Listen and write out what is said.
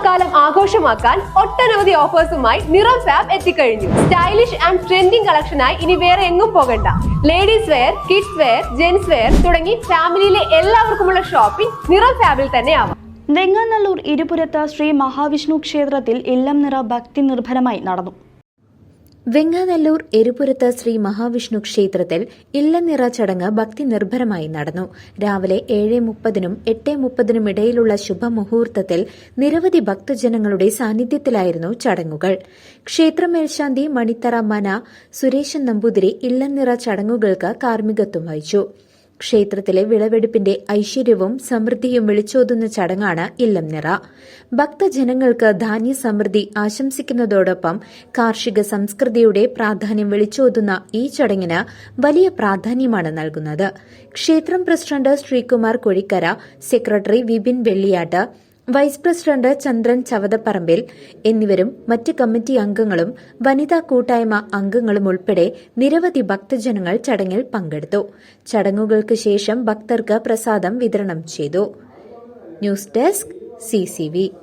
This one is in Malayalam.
ഓണക്കാലം ആഘോഷമാക്കാൻ ഒട്ടനവധി ഓഫേഴ്സുമായി നിറം ഫാബ് എത്തിക്കഴിഞ്ഞു. സ്റ്റൈലിഷ് ആൻഡ് ട്രെൻഡിംഗ് കളക്ഷനായി ഇനി വേറെ എങ്ങും പോകണ്ട. Ladies wear kids wear gents wear തുടങ്ങി ഫാമിലിയിലെ എല്ലാവർക്കുമുള്ള ഷോപ്പിംഗ് നിറം ഫാബിൽ തന്നെ ആവാം. വെങ്ങാനല്ലൂർ ഇരുപുരത്ത് ശ്രീ മഹാവിഷ്ണു ക്ഷേത്രത്തിൽ ഇല്ലം നിറ ഭക്തി നിർഭരമായി നടന്നു. വെങ്ങാനല്ലൂർ എരുപുരത്ത് ശ്രീ മഹാവിഷ്ണു ക്ഷേത്രത്തിൽ ഇല്ലനിറ ചടങ്ങ് ഭക്തി നിർഭരമായി നടന്നു. രാവിലെ ഏഴ് മുപ്പതിനും എട്ട് മുപ്പതിനും ഇടയിലുള്ള ശുഭമുഹൂർത്തത്തിൽ നിരവധി ഭക്തജനങ്ങളുടെ സാന്നിധ്യത്തിലായിരുന്നു ചടങ്ങുകൾ. ക്ഷേത്രമേൽശാന്തി മണിത്തറ മന സുരേശൻ നമ്പൂതിരി ഇല്ലനിറ ചടങ്ങുകൾക്ക് കാർമ്മികത്വം വഹിച്ചു. ക്ഷേത്രത്തിലെ വിളവെടുപ്പിന്റെ ഐശ്വര്യവും സമൃദ്ധിയും വിളിച്ചോതുന്ന ചടങ്ങാണ് ഇല്ലം നിറ ഭക്തജനങ്ങൾക്ക് ധാന്യ സമൃദ്ധി ആശംസിക്കുന്നതോടൊപ്പം കാർഷിക സംസ്കൃതിയുടെ പ്രാധാന്യം വിളിച്ചോതുന്ന ഈ ചടങ്ങിന് വലിയ പ്രാധാന്യമാണ് നൽകുന്നത്. ക്ഷേത്രം president Sreekumar Kozhikkara secretary Vipin Velliyattu vice president Chandran Chavathapparambil എന്നിവരും മറ്റ് കമ്മിറ്റി അംഗങ്ങളും വനിതാ കൂട്ടായ്മ അംഗങ്ങളും ഉൾപ്പെടെ നിരവധി ഭക്തജനങ്ങൾ ചടങ്ങിൽ പങ്കെടുത്തു. ചടങ്ങുകൾക്ക് ശേഷം ഭക്തർക്ക് പ്രസാദം വിതരണം ചെയ്തു. News desk CCV